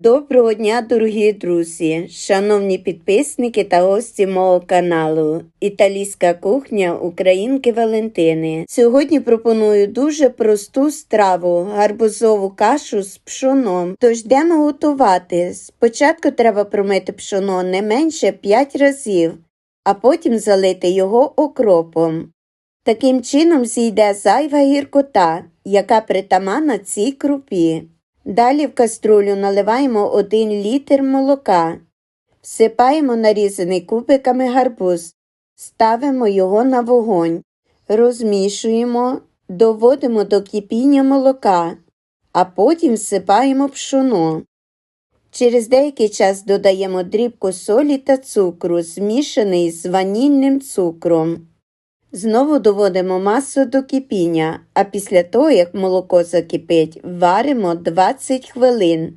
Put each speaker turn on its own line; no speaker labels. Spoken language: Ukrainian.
Доброго дня, дорогі друзі, шановні підписники та гості мого каналу Італійська кухня Українки Валентини. Сьогодні пропоную дуже просту страву гарбузову кашу з пшоном. Тож йдемо готувати. Спочатку треба промити пшоно не менше 5 разів, а потім залити його окропом. Таким чином зійде зайва гіркота, яка притаманна цій крупі. Далі в каструлю наливаємо 1 літр молока, всипаємо нарізаний кубиками гарбуз, ставимо його на вогонь, розмішуємо, доводимо до кипіння молока, а потім всипаємо пшоно. Через деякий час додаємо дрібку солі та цукру, змішаний з ванільним цукром. Знову доводимо масу до кипіння, а після того, як молоко закипить, варимо 20 хвилин.